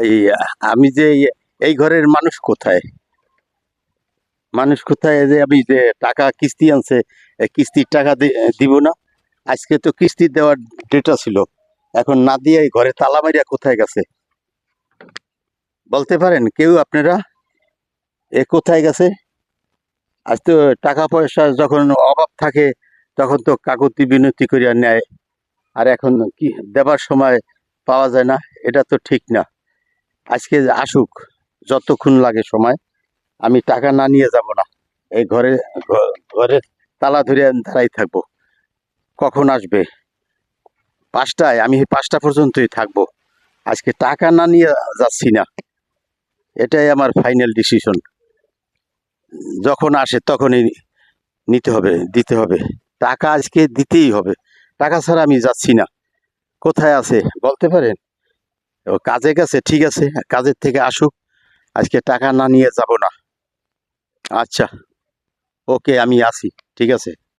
এই, আমি যে এই- ঘরের মানুষ কোথায়? মানুষ কোথায়? যে আমি যে টাকা, কিস্তি আনছে কিস্তির টাকা দিব না। আজকে তো কিস্তি দেওয়ার ডেটা ছিল। এখন না দিয়ে ঘরে তালা মারিয়া কোথায় গেছে? বলতে পারেন কেউ আপনারা? এ কোথায় গেছে? আজ তো টাকা পয়সা যখন অভাব থাকে, তখন তো কাকতি বিনতি করিয়া নেয়। আর এখন কি দেবার সময় পাওয়া যায় না, এটা তো ঠিক না। আজকে আসুক, যতক্ষণ লাগে সময়, আমি টাকা না নিয়ে যাব না। এই ঘরে ঘরে তালা ধরে দাঁড়াই থাকব। কখন আসবে? পাঁচটায়, আমি পাঁচটা পর্যন্তই থাকব। আজকে টাকা না নিয়ে যাচ্ছি না। এটাই আমার ফাইনাল ডিসিশন যখন আসে তখনই নিতে হবে, দিতে হবে। টাকা আজকে দিতেই হবে। টাকা ছাড়া আমি যাচ্ছি না। কোথায় আছে? বলতে পারেন? কাজে গেছে ঠিক আছে, কাজের থেকে আসুক, আজকে টাকা না নিয়ে যাব না। আচ্ছা ওকে, আমি আসি, ঠিক আছে।